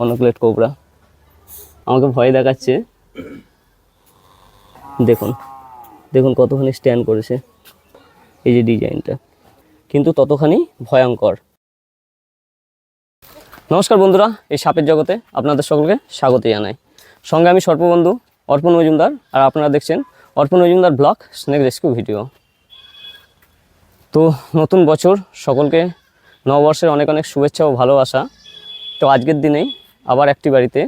মনোক্লেট cobra. আমাকে ভয় দেখাচ্ছে। দেখুন দেখুন কতখানি স্ট্যান্ড করেছে এই যে ডিজাইনটা। কিন্তু ততখানি ভয়ঙ্কর। নমস্কার বন্ধুরা, এই সাপের জগতে আপনাদের সকলকে স্বাগত জানাই। সঙ্গে আমি সর্পবন্ধু অর্পণ মজুমদার, আর আপনারা দেখছেন Arpan Majumdar blog snake rescue video. তো নতুন বছর সকলকে নববর্ষের অনেক অনেক শুভেচ্ছা ও ভালোবাসা। তো আজকের দিনেই আবার একটি বাড়িতে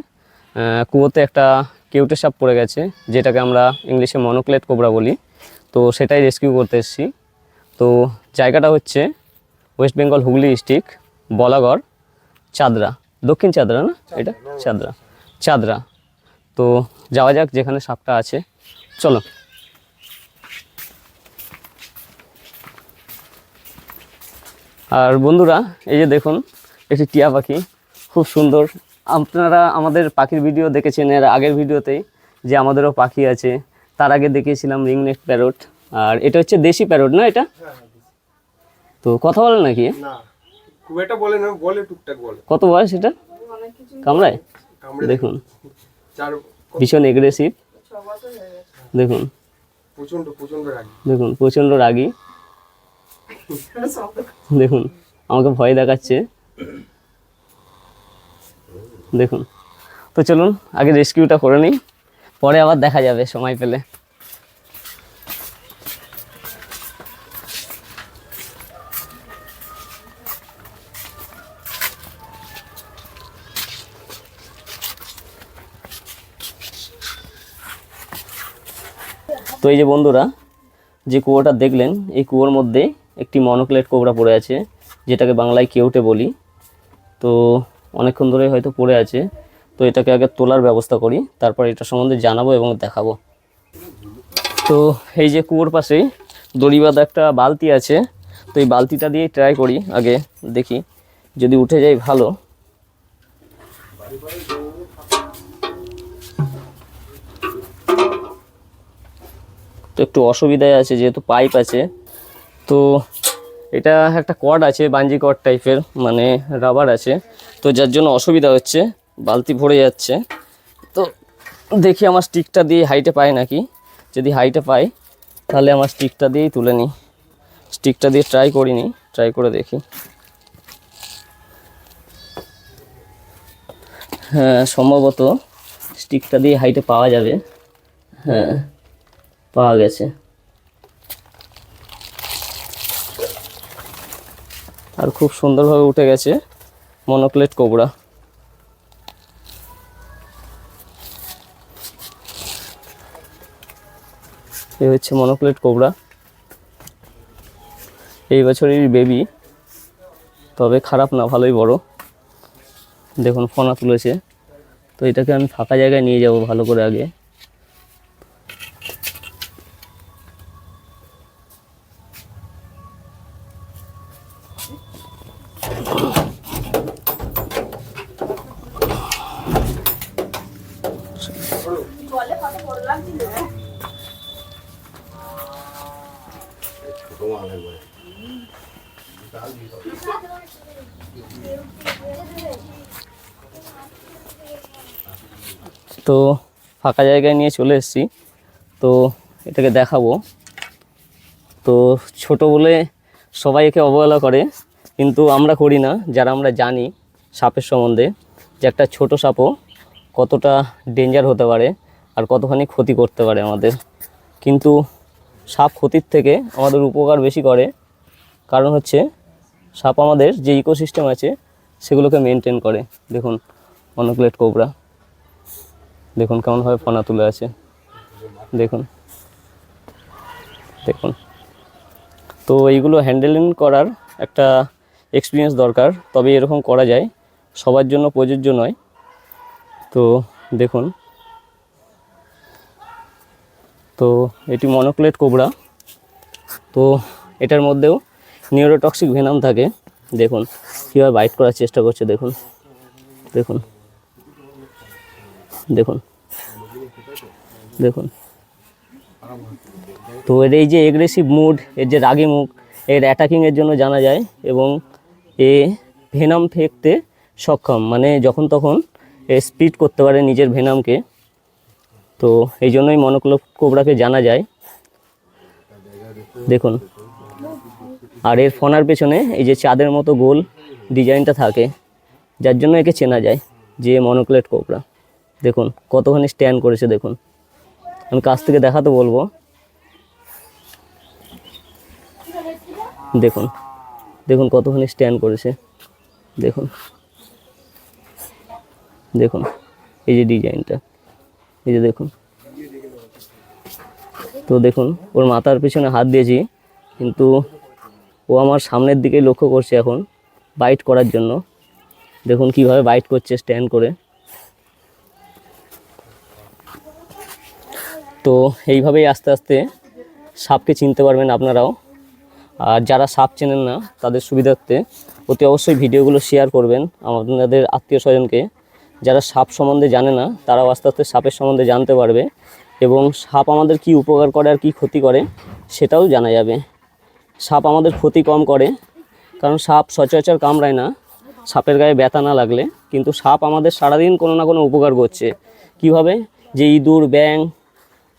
কুয়োতে একটা কেউটে সাপ পড়ে গেছে যেটাকে আমরা ইংলিশে মনোক্লেট কোবরা বলি। তো সেটাই রেস্কিউ করতে এসেছি। তো জায়গাটা হচ্ছে ওয়েস্ট বেঙ্গল হুগলি ডিস্ট্রিক্ট বলাগড় চাদরা। দক্ষিণ চাদরা না? এটা চাদরা। চাদরা। তো যাওয়া যাক যেখানে সাপটা আছে। চলো। আর বন্ধুরা এই যে দেখুন একটি টিয়া পাখি। খুব সুন্দর আপনারা আমাদের পাখির ভিডিও দেখেছেন এর আগের ভিডিওতেই যে আমাদেরও পাখি আছে। তার আগে দেখিয়েছিলাম রিংনেক প্যারট। আর এটা হচ্ছে দেশি প্যারট না এটা? তো কথা বলে নাকি? না খুব একটা বলে না বলে টুকটাক বলে। কত বয়স এটা? কামড়ায়? দেখুন। ভীষণ এগ্রেসিভ দেখুন। প্রচণ্ড প্রচণ্ড রাগি। দেখুন প্রচণ্ড রাগী। দেখুন আমাকে ভয় দেখাচ্ছে। দেখুন। তো চলুন, আগে রেস্কিউটা করে নিই, পরে আবার দেখা যাবে সময় পেলে। তো এই যে বন্ধুরা, যে কুয়োটা দেখলেন, এই কুয়োর মধ্যে একটি মনোক্লেট কোবরা পড়ে আছে, যেটাকে বাংলায় কেউটে বলি। তো অনেকক্ষণ ধরে হয়তো পড়ে আছে। তো এটাকে আগে তোলার ব্যবস্থা করি, তারপর এটা সম্বন্ধে জানাব এবং দেখাবো। তো এই যে কুয়োর পাশেই দড়ি বাঁধা একটা বালতি আছে, তো এই বালতিটা দিয়ে ট্রাই করি আগে, দেখি যদি উঠে যায় ভালো। তো একটু অসুবিধায় আছে, যেহেতু পাইপ আছে। তো এটা একটা কর্ড আছে বাঞ্জি কর্ড টাইপের মানে রাবার আছে। তো যার জন্য অসুবিধা হচ্ছে, বালতি ভরে যাচ্ছে। তো দেখি আমার স্টিকটা দিয়ে হাইটে পায় নাকি? যদি হাইটে পাই, তাহলে আমার স্টিকটা দিয়েই তুলে নিই। স্টিকটা দিয়ে ট্রাই করিনি ট্রাই করে দেখি। হ্যাঁ সম্ভবত স্টিকটা দিয়ে হাইটে পাওয়া যাবে। হ্যাঁ পাওয়া গেছে। আর খুব সুন্দরভাবে উঠে গেছে মনোক্লেট কোবরা। এই হচ্ছে মনোক্লেট কোবরা। এই বছরের বেবি তবে খারাপ না, ভালোই বড়। দেখুন, ফোনা তুলেছে। তো এটাকে আমি ফাঁকা জায়গায় নিয়ে যাব ভালো করে আগে। তো ফাঁকা জায়গায় নিয়ে চলে এসেছি। তো এটাকে দেখাবো। তো ছোট বলে সবাই একে অবহেলা করে, কিন্তু আমরা করি না, যারা আমরা জানি সাপের সম্বন্ধে যে একটা ছোট সাপও কতটা ডেঞ্জার হতে পারে আর কতখানি ক্ষতি করতে পারে আমাদের। কিন্তু সাপ ক্ষতির থেকে আমাদের উপকার বেশি করে। কারণ হচ্ছে সাপ আমাদের যে ইকোসিস্টেম আছে, সেগুলোকে মেনটেন করে। দেখুন অনক্লেট কোবরা দেখুন, কেমনভাবে ফনা তুলে আছে। দেখুন দেখুন। তো এইগুলো হ্যান্ডেলিং করার একটা এক্সপিরিয়েন্স দরকার। তবে এরকম করা যায়। সবার জন্য প্রযোজ্য নয়। তো দেখুন, তো এটি মনোক্লেট কোবরা তো এটার মধ্যেও নিউরোটক্সিক ভেনাম থাকে। দেখুন, কীভাবে বাইট করার চেষ্টা করছে, দেখুন দেখুন দেখুন দেখুন। তো এর এই যে এগ্রেসিভ মুড এর যে রাগি মুখ, এর অ্যাটাকিংয়ের জন্য জানা যায় এবং এ ভেনাম ফেঁকতে সক্ষম মানে যখন তখন স্প্লিট করতে পারে নিজের ভেনামকে। তো এই জন্যই মনোক্লো কোবরাকে জানা যায়। দেখুন। আর এর ফনার পেছনে এই যে চাঁদের মতো গোল ডিজাইনটা থাকে, যার জন্য একে চেনা যায় যে মনোক্লেট কোবরা দেখুন, কতখানি স্ট্যান্ড করেছে, দেখুন। আমি কাছ থেকে দেখাতে বলব। দেখুন। দেখুন, কতখানি স্ট্যান্ড করেছে। দেখুন। দেখুন, এই যে ডিজাইনটা, এই যে দেখুন। তো দেখুন, ওর মাথার পিছনে হাত দিয়েছি, কিন্তু ও আমার সামনের দিকে লক্ষ্য করছে এখন বাইট করার জন্য। দেখুন কীভাবে বাইট করছে স্ট্যান্ড করে। তো এইভাবেই আস্তে আস্তে সাপকে চিনতে পারবেন আপনারাও। আর যারা সাপ চেনেন না, তাদের সুবিধার্থে অতি অবশ্যই ভিডিওগুলো শেয়ার করবেন। আপনাদের আত্মীয় স্বজনকে যারা সাপ সম্বন্ধে জানে না, তারাও আস্তে আস্তে সাপের সম্বন্ধে জানতে পারবে এবং সাপ আমাদের কি উপকার করে আর কি ক্ষতি করে সেটাও জানা যাবে। সাপ আমাদের ক্ষতি কম করে, কারণ সাপ সচরাচর কামড়ায় না, সাপের গায়ে ব্যথা না লাগলে, কিন্তু সাপ আমাদের সারাদিন কোনো না কোনো উপকার করছে। কীভাবে? যে ইঁদুর ব্যাং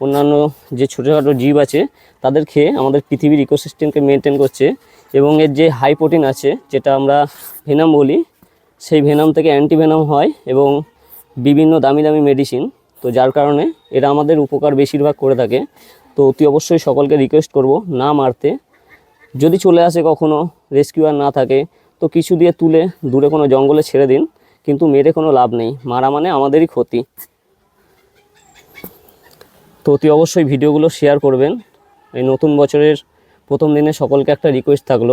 অন্যান্য যে ছোটোখাটো জীব আছে, তাদের খেয়ে আমাদের পৃথিবীর ইকোসিস্টেমকে মেনটেন করছে এবং এর যে হাই প্রোটিন আছে, যেটা আমরা ভেনাম বলি সেই ভেনাম থেকে অ্যান্টি অ্যান্টিভেনাম হয় এবং বিভিন্ন দামি দামি মেডিসিন। তো যার কারণে এরা আমাদের উপকার বেশিরভাগ করে থাকে। তো অতি অবশ্যই সকলকে রিকোয়েস্ট করব না মারতে। যদি চলে আসে কখনো রেস্কিউয়ার না থাকে, তো কিছু দিয়ে তুলে দূরে কোনো জঙ্গলে ছেড়ে দিন। কিন্তু মেরে কোনো লাভ নেই। মারা মানে আমাদেরই ক্ষতি। তো অতি অবশ্যই ভিডিওগুলো শেয়ার করবেন। এই নতুন বছরের প্রথম দিনে সকলকে একটা রিকোয়েস্ট থাকল।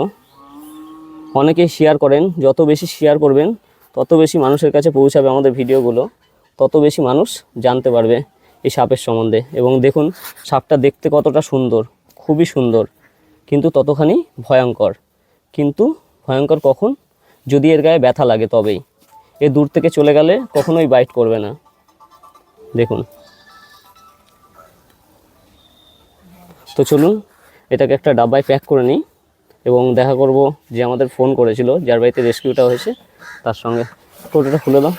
অনেকেই শেয়ার করেন, যত বেশি শেয়ার করবেন, তত বেশি মানুষের কাছে পৌঁছাবে আমাদের ভিডিওগুলো, তত বেশি মানুষ জানতে পারবে এই সাপের সম্বন্ধে। এবং দেখুন, সাপটা দেখতে কতটা সুন্দর, খুবই সুন্দর, কিন্তু ততখানি ভয়ঙ্কর। কিন্তু ভয়ঙ্কর কখন? যদি এর গায়ে ব্যথা লাগে তবেই। এ দূর থেকে চলে গেলে কখনোই বাইট করবে না। দেখুন। তো চলুন, এটাকে একটা ডাব্বায় প্যাক করে নিই। এবং দেখা করব যে আমাদের ফোন করেছিল, যার বাড়িতে রেস্কিউটা হয়েছে, তার সঙ্গে টোটোটা খুলে দাও।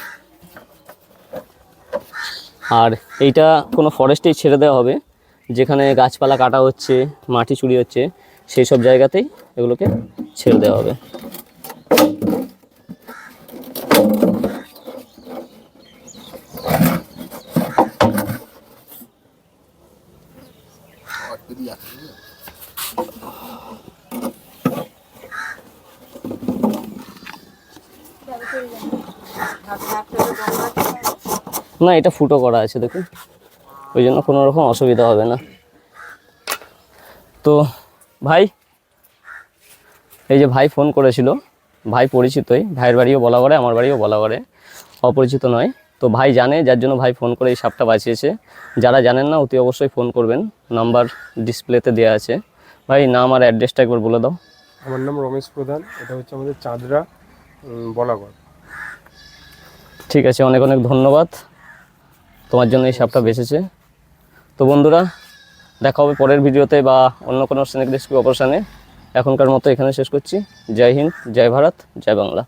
আর এইটা কোনো ফরেস্টেই ছেড়ে দেওয়া হবে, যেখানে গাছপালা কাটা হচ্ছে, মাটি চুরি হচ্ছে, সেই সব জায়গাতেই এগুলোকে ছেড়ে দেওয়া হবে। না, এটা ফুটো করা আছে, দেখুন। ওই জন্য কোনো রকম অসুবিধা হবে না। তো, ভাই, এই যে ভাই ফোন করেছিল, ভাই পরিচিতই, ভাইয়ের বাড়িও বলা করে, আমার বাড়িও বলা করে, অপরিচিত নয়। তো ভাই জানে, যার জন্য ভাই ফোন করে এই সাপটা বাঁচিয়েছে। যারা জানেন না, অতি অবশ্যই ফোন করবেন। নাম্বার ডিসপ্লেতে দেওয়া আছে। ভাই, নাম আর অ্যাড্রেসটা একবার বলে দাও। আমার নাম রমেশ প্রধান, এটা হচ্ছে আমাদের চাঁদরা বলাগড়। ঠিক আছে, অনেক অনেক ধন্যবাদ। তোমার জন্য এই সাপটা বেঁচেছে। তো বন্ধুরা, দেখা হবে পরের ভিডিওতে বা অন্য কোনো স্নেক রেস্কিউ অপারেশনে এখনকার মতো এখানে শেষ করছি। জয় হিন্দ, জয় ভারত, জয় বাংলা।